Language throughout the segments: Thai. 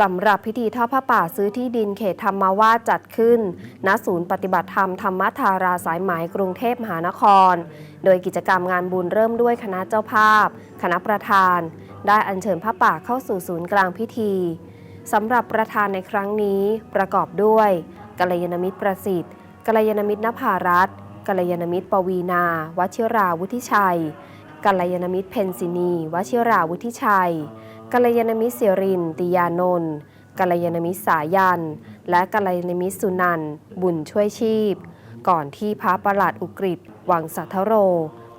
สำหรับพิธีทอดผ้าป่าซื้อที่ดินเขตธรรมวาจัดขึ้น ณ ศูนย์ปฏิบัติธรรมธรรมธาราสายไหมกรุงเทพมหานคร โดยกิจกรรมงานบุญเริ่มด้วยคณะเจ้าภาพ คณะประธาน ได้อัญเชิญผ้าป่าเข้าสู่ศูนย์กลางพิธีสำหรับประธานในครั้งนี้ประกอบด้วยกัลยาณมิตรประสิทธิ์กัลยาณมิตรนภารัตน์กัลยาณมิตรปวีนา วชิราวุฒิชัยกัลยาณมิตรเพนซินี วชิราวุฒิชัย กัลยาณมิตรเสรินติยานนท์กัลยาณมิตรสายัน และกัลยาณมิตรสุนันท์บุญช่วยชีพ ก่อนที่พระประหลัดอุกฤษวังสัทธโร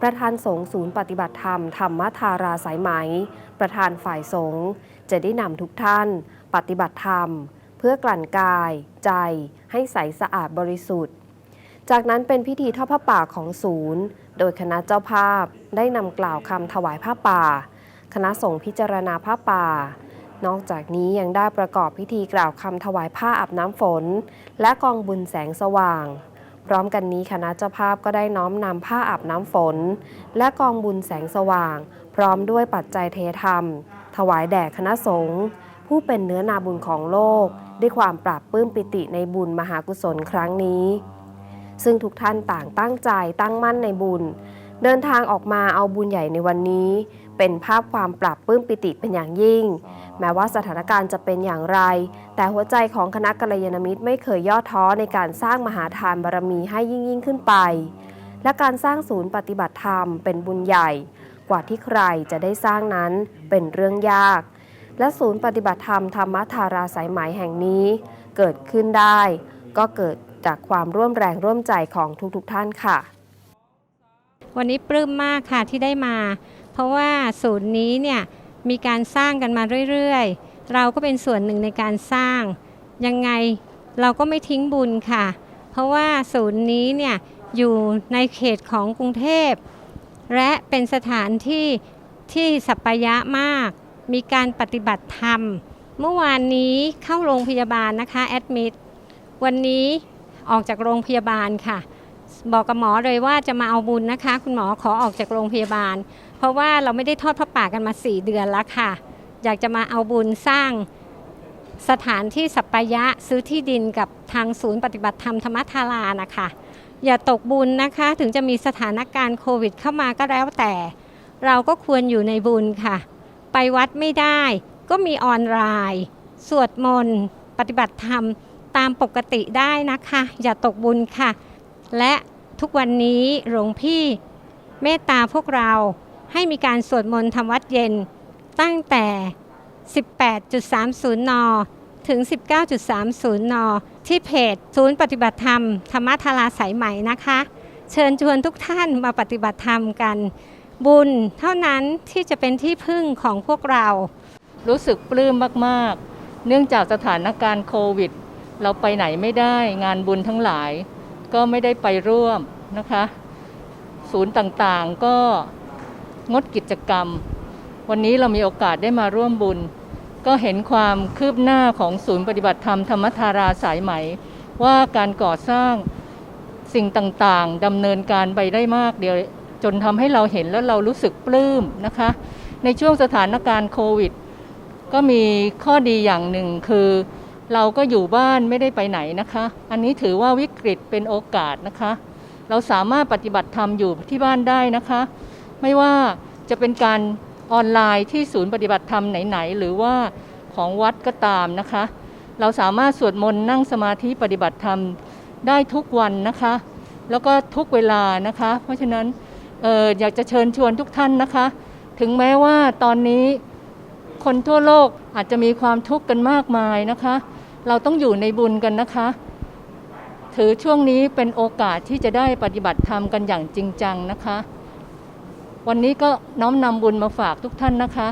ประธานสงฆ์ศูนย์ปฏิบัติธรรมธรรมธาราสายไหม ประธานฝ่ายสงฆ์จะได้นำทุกท่าน ปฏิบัติธรรม เพื่อกลั่นกาย ใจ ให้ใสสะอาดบริสุทธิ์ จากนั้นเป็นพิธีทอดผ้าป่าของศูนย์ โดยคณะเจ้าภาพได้นำกล่าวคำถวายผ้าป่า คณะสงฆ์พิจารณาผ้าป่า นอกจากนี้ยังได้ประกอบพิธีกล่าวคำถวายผ้าอาบน้ำฝน และกองบุญแสงสว่าง พร้อมกันนี้คณะเจ้าภาพก็ได้น้อมนำผ้าอาบน้ำฝน และกองบุญแสงสว่าง พร้อมด้วยปัจจัยเทธรรม ถวายแด่คณะสงฆ์ผู้เป็นเนื้อนาบุญของโลก ด้วยความปราบปื้มปิติในบุญมหากุศลครั้งนี้ ซึ่งทุกท่านต่างตั้งใจตั้งมั่นในบุญ เดินทางออกมาเอาบุญใหญ่ในวันนี้ เป็นภาพความปรับปลื้มปิติเป็นอย่างยิ่ง แม้ว่าสถานการณ์จะเป็นอย่างไร แต่หัวใจของคณะกัลยาณมิตรไม่เคยย่อท้อในการสร้างมหาทานบารมีให้ยิ่งยิ่งขึ้นไป และการสร้างศูนย์ปฏิบัติธรรมเป็นบุญใหญ่ กว่าที่ใครจะได้สร้างนั้นเป็นเรื่องยาก และศูนย์ปฏิบัติธรรมธรรมธาราสายไหมแห่งนี้ เกิดขึ้นได้ ก็เกิดจากความร่วมแรงร่วมใจของทุกๆท่านค่ะ วันนี้ปลื้มมากค่ะที่ได้มา เพราะว่าศูนย์นี้เนี่ยมีการสร้างกันมาเรื่อยๆ เราก็เป็นส่วนหนึ่งในการสร้าง ยังไงเราก็ไม่ทิ้งบุญค่ะ เพราะว่าศูนย์นี้เนี่ยอยู่ในเขตของกรุงเทพ และเป็นสถานที่ที่สัปปยะมาก มีการปฏิบัติธรรม เมื่อวานนี้เข้าโรงพยาบาลนะคะแอดมิดวันนี้ออกจากโรงพยาบาลค่ะ บอกกับหมอเลยว่าจะมาเอาบุญนะคะ คุณหมอขอออกจากโรงพยาบาล เพราะว่าเราไม่ได้ทอดพระป่ากันมา 4 เดือนแล้วค่ะ อยากจะมาเอาบุญสร้างสถานที่สัปปายะซื้อที่ดินกับทางศูนย์ปฏิบัติธรรมธรรมทารานะคะ อย่าตกบุญนะคะ ถึงจะมีสถานการณ์โควิดเข้ามาก็แล้วแต่ เราก็ควรอยู่ในบุญค่ะ ไปวัดไม่ได้ก็มีออนไลน์ สวดมนต์ ปฏิบัติธรรมตามปกติได้นะคะ อย่าตกบุญค่ะ และ ทุกวันนี้หลวงพี่เมตตาพวกเราให้มีการสวดมนต์ทำวัดเย็นตั้งแต่ 18.30 น ถึง 19.30 น ที่เพจศูนย์ปฏิบัติธรรม ธรรมทาราสายใหม่นะคะ เชิญชวนทุกท่านมาปฏิบัติธรรมกัน บุญเท่านั้นที่จะเป็นที่พึ่งของพวกเรา รู้สึกปลื้มมาก ๆ เนื่องจากสถานการณ์โควิด เราไปไหนไม่ได้งานบุญทั้งหลาย ก็ไม่ได้ไปร่วมนะคะ ศูนย์ต่างๆก็งดกิจกรรม วันนี้เรามีโอกาสได้มาร่วมบุญ ก็เห็นความคืบหน้าของศูนย์ปฏิบัติธรรมธรรมธาราสายไหม ว่าการก่อสร้างสิ่งต่างๆดำเนินการไปได้มากเดียวจนทำให้เราเห็นแล้วเรารู้สึกปลื้มนะคะ ในช่วงสถานการณ์โควิด ก็มีข้อดีอย่างหนึ่งคือ เราก็อยู่บ้านไม่ได้ไปไหนนะคะ อันนี้ถือว่าวิกฤตเป็นโอกาสนะคะ เราสามารถปฏิบัติธรรมอยู่ที่บ้านได้นะคะ ไม่ว่าจะเป็นการออนไลน์ที่ศูนย์ปฏิบัติธรรมไหนๆ หรือว่าของวัดก็ตามนะคะ เราสามารถสวดมนต์นั่งสมาธิปฏิบัติธรรมได้ทุกวันนะคะ แล้วก็ทุกเวลานะคะ เพราะฉะนั้นอออยากจะเชิญชวนทุกท่านนะคะ ถึงแม้ว่าตอนนี้คนทั่วโลกอาจจะมีความทุกข์กันมากมายนะคะ เราต้องอยู่ในบุญกันนะคะ ถือช่วงนี้เป็นโอกาสที่จะได้ปฏิบัติธรรมกันอย่างจริงจังนะคะ วันนี้ก็น้อมนำบุญมาฝากทุกท่านนะคะ